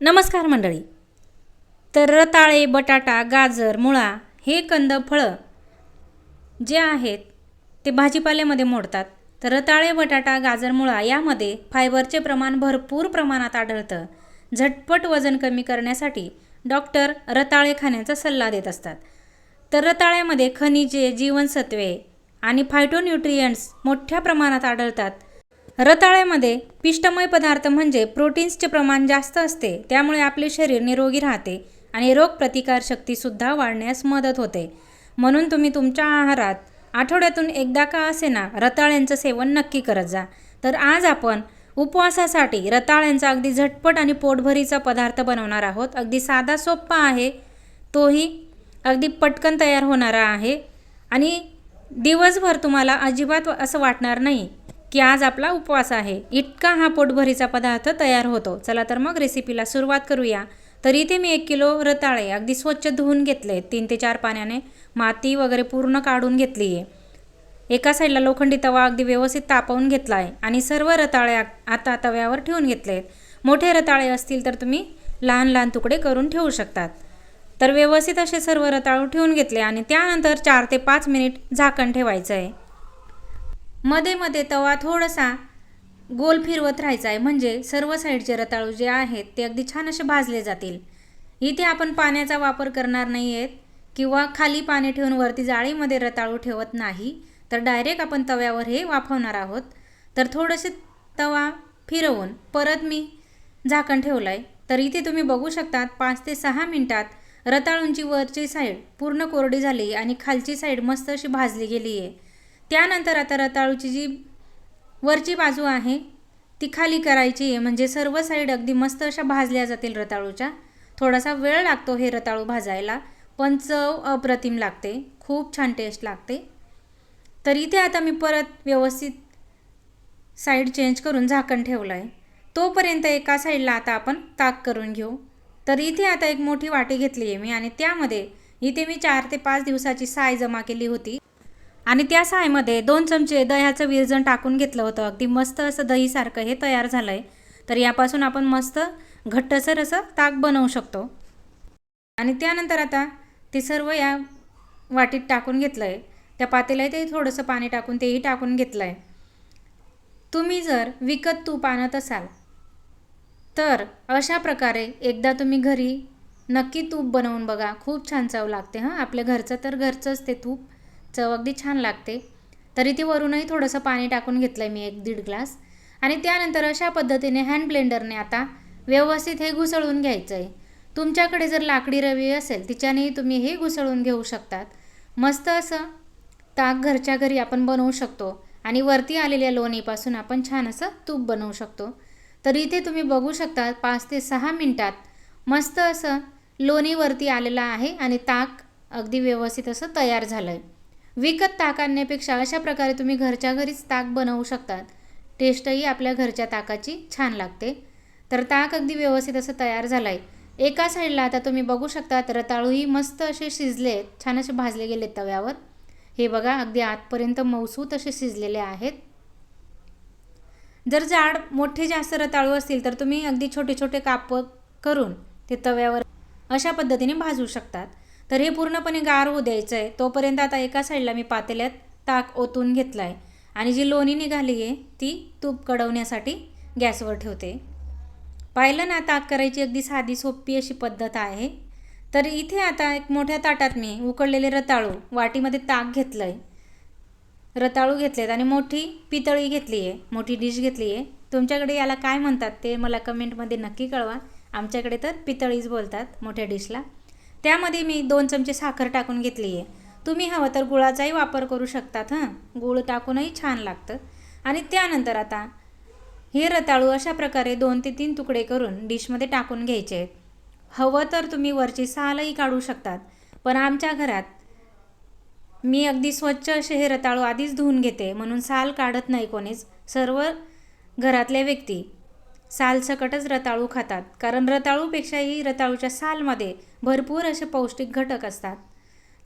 नमस्कार मंडळी. तर रताळे बटाटा गाजर मुळा हे कंद फळं जे आहेत ते भाजीपाल्यामध्ये मोडतात. तर रताळे बटाटा गाजर मुळा यामध्ये फायबरचे प्रमाण भरपूर प्रमाणात आढळतं. झटपट वजन कमी करण्यासाठी डॉक्टर रताळे खाण्याचा सल्ला देत असतात. तर रताळ्यामध्ये खनिजे जीवनसत्वे आणि फायटोन्यूट्रियंट्स मोठ्या प्रमाणात आढळतात. रताळ्यामध्ये पिष्टमय पदार्थ म्हणजे प्रोटीन्सचे प्रमाण जास्त असते त्यामुळे आपले शरीर निरोगी राहते आणि रोगप्रतिकारशक्तीसुद्धा वाढण्यास मदत होते. म्हणून तुम्ही तुमच्या आहारात आठवड्यातून एकदा का असेना रताळ्यांचं सेवन नक्की करत जा. तर आज आपण उपवासासाठी रताळ्यांचा अगदी झटपट आणि पोटभरीचा पदार्थ बनवणार आहोत. अगदी साधा सोप्पा आहे. तोही अगदी पटकन तयार होणारा आहे. आणि दिवसभर तुम्हाला अजिबात असं वाटणार नाही. की आज आपला उपवास आहे. इतका हा पोटभरीचा पदार्थ तयार होतो. चला तर मग रेसिपीला सुरुवात करूया. तर इथे मी एक किलो रताळे अगदी स्वच्छ धुवून घेतले. तीन ते चार पाण्याने माती वगैरे पूर्ण काढून घेतली आहे. एका साईडला लोखंडी तवा अगदी व्यवस्थित तापवून घेतला आहे आणि सर्व रताळे आता तव्यावर ठेवून घेतले आहेत. मोठे रताळे असतील तर तुम्ही लहान लहान तुकडे करून ठेवू शकतात. तर व्यवस्थित असे सर्व रताळू ठेवून घेतले आणि त्यानंतर चार ते पाच मिनिट झाकण ठेवायचं आहे. मध्ये मध्ये तवा थोडासा गोल फिरवत राहायचा आहे. म्हणजे सर्व साईडचे रताळू जे आहेत ते अगदी छान असे भाजले जातील. इथे आपण पाण्याचा वापर करणार नाही आहेत किंवा खाली पाणी ठेवून वरती जाळीमध्ये रताळू ठेवत नाही. तर डायरेक्ट आपण तव्यावर हे वाफवणार आहोत. तर थोडंसे तवा फिरवून परत मी झाकण ठेवलं आहे तर इथे तुम्ही बघू शकतात पाच ते सहा मिनटात रताळूंची वरची साईड पूर्ण कोरडी झाली आणि खालची साईड मस्त अशी भाजली गेली आहे त्यानंतर आता रताळूची जी वरची बाजू आहे ती खाली करायची आहे. म्हणजे सर्व साईड अगदी मस्त अशा भाजल्या जातील रताळूच्या. थोडासा वेळ लागतो हे रताळू भाजायला पण चव अप्रतिम लागते. खूप छान टेस्ट लागते. तर इथे आता मी परत व्यवस्थित साईड चेंज करून झाकण ठेवलं आहे तोपर्यंत एका साईडला आता आपण ताक करून घेऊ. तर इथे आता एक मोठी वाटी घेतली आहे मी आणि त्यामध्ये इथे मी चार ते पाच दिवसाची साय जमा केली होती. आणि त्या सायमध्ये दोन चमचे दह्याचं विरजण टाकून घेतलं होतं. अगदी मस्त असं दहीसारखं हे तयार झालं आहे तर यापासून आपण मस्त घट्टसर असं ताक बनवू शकतो. आणि त्यानंतर आता ते सर्व या वाटीत टाकून घेतलं आहे त्या पातेलाही ते थोडंसं पाणी टाकून तेही टाकून घेतलं आहे तुम्ही जर विकत तूप आणत असाल तर अशा प्रकारे एकदा तुम्ही घरी नक्की तूप बनवून बघा. खूप छान चव लागते हां. आपल्या घरचं तर घरचंच ते तूप. चव अगदी छान लागते. तरी ती वरूनही थोडंसं पाणी टाकून घेतलं आहे मी एक दीड ग्लास. आणि त्यानंतर अशा पद्धतीने हँड ब्लेंडरने आता व्यवस्थित हे घुसळून घ्यायचं आहे तुमच्याकडे जर लाकडी रवी असेल तिच्यानेही तुम्ही हे घुसळून घेऊ शकतात. मस्त असं ताक घरच्या घरी आपण बनवू शकतो आणि वरती आलेल्या लोणीपासून आपण छान असं तूप बनवू शकतो. तर इथे तुम्ही बघू शकता पाच ते सहा मिनटात मस्त असं लोणीवरती आलेलं आहे आणि ताक अगदी व्यवस्थित असं तयार झालं आहे विकत ताक आणण्यापेक्षा अशा प्रकारे तुम्ही घरच्या घरीच ताक बनवू शकतात. टेस्टही आपल्या घरच्या ताकाची छान लागते. तर ताक अगदी व्यवस्थित असं तयार झालं आहे एका साईडला आता तुम्ही बघू शकतात रताळूही मस्त असे शिजले छान असे भाजले गेले तव्यावर. हे बघा अगदी आतपर्यंत मऊसूत असे शिजलेले आहेत. जर जाड मोठे जास्त रताळू असतील तर तुम्ही अगदी छोटे छोटे काप करून ते तव्यावर अशा पद्धतीने भाजू शकतात. तर हे पूर्णपणे गार होऊ द्यायचं आहे तोपर्यंत आता एका साईडला मी पातेल्यात ताक ओतून घेतलं आहे आणि जी लोणी निघाली आहे ती तूप कडवण्यासाठी गॅसवर ठेवते. पाहिलं ना ताक करायची अगदी साधी सोपी अशी पद्धत आहे. तर इथे आता एक मोठ्या ताटात मी उकडलेले रताळू वाटीमध्ये ताक घेतलं आहे रताळू घेतलेत आणि मोठी पितळी घेतली आहे मोठी डिश घेतली आहे. तुमच्याकडे याला काय म्हणतात ते मला कमेंटमध्ये नक्की कळवा. आमच्याकडे तर पितळीच बोलतात मोठ्या डिशला त्यामध्ये मी दोन चमचे साखर टाकून घेतली आहे. तुम्ही हवं तर गुळाचाही वापर करू शकतात हां? गुळ टाकूनही छान लागतं. आणि त्यानंतर आता हे रताळू अशा प्रकारे दोन ते तीन तुकडे करून डिशमध्ये टाकून घ्यायचे आहेत. हवं तर तुम्ही वरची सालही काढू शकतात पण आमच्या घरात मी अगदी स्वच्छ असे हे रताळू आधीच धुवून घेते म्हणून साल काढत नाही कोणीच. सर्व घरातल्या व्यक्ती सालसकटच रताळू खातात कारण रताळूपेक्षाही रताळूच्या सालमध्ये भरपूर असे पौष्टिक घटक असतात.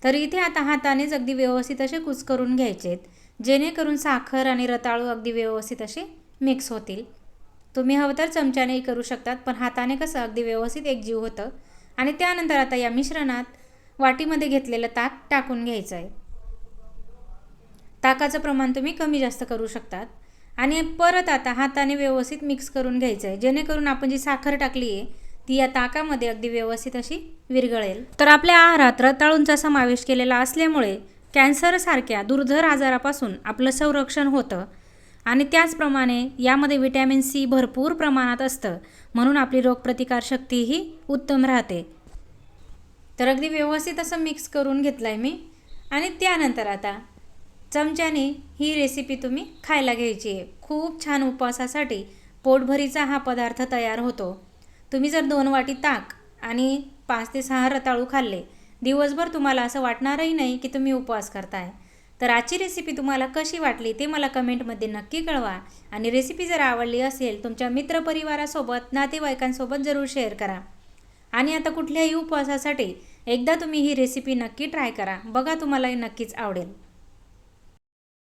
तर इथे आता हातानेच अगदी व्यवस्थित असे कुचकरून घ्यायचे आहेत जेणेकरून साखर आणि रताळू अगदी व्यवस्थित असे मिक्स होतील. तुम्ही हवं तर चमच्यानेही करू शकतात पण हाताने कसं अगदी व्यवस्थित एकजीव होतं. आणि त्यानंतर आता या मिश्रणात वाटीमध्ये घेतलेलं ताक टाकून घ्यायचं आहे ताकाचं प्रमाण तुम्ही कमी जास्त करू शकतात. आणि परत आता हाताने व्यवस्थित मिक्स करून घ्यायचं आहे जेणेकरून आपण जी साखर टाकली आहे ती या ताकामध्ये अगदी व्यवस्थित अशी विरघळेल. तर आपल्या आहारात रताळूंचा समावेश केलेला असल्यामुळे कॅन्सरसारख्या दुर्धर आजारापासून आपलं संरक्षण होतं आणि त्याचप्रमाणे यामध्ये व्हिटॅमिन सी भरपूर प्रमाणात असतं म्हणून आपली रोगप्रतिकारशक्तीही उत्तम राहते. तर अगदी व्यवस्थित असं मिक्स करून घेतलं आहे मी. आणि त्यानंतर आता चमच्याने ही रेसिपी तुम्ही खायला घ्यायची आहे. खूप छान उपवासासाठी पोटभरीचा हा पदार्थ तयार होतो. तुम्ही जर दोन वाटी ताक आणि पाच ते सहा रताळू खाल्ले दिवसभर तुम्हाला असं वाटणारही नाही की तुम्ही उपवास करताय. तर आजची रेसिपी तुम्हाला कशी वाटली ते मला कमेंटमध्ये नक्की कळवा आणि रेसिपी जर आवडली असेल तुमच्या मित्रपरिवारासोबत नातेवाईकांसोबत जरूर शेअर करा. आणि आता कुठल्याही उपवासासाठी एकदा तुम्ही ही रेसिपी नक्की ट्राय करा. बघा तुम्हालाही नक्कीच आवडेल.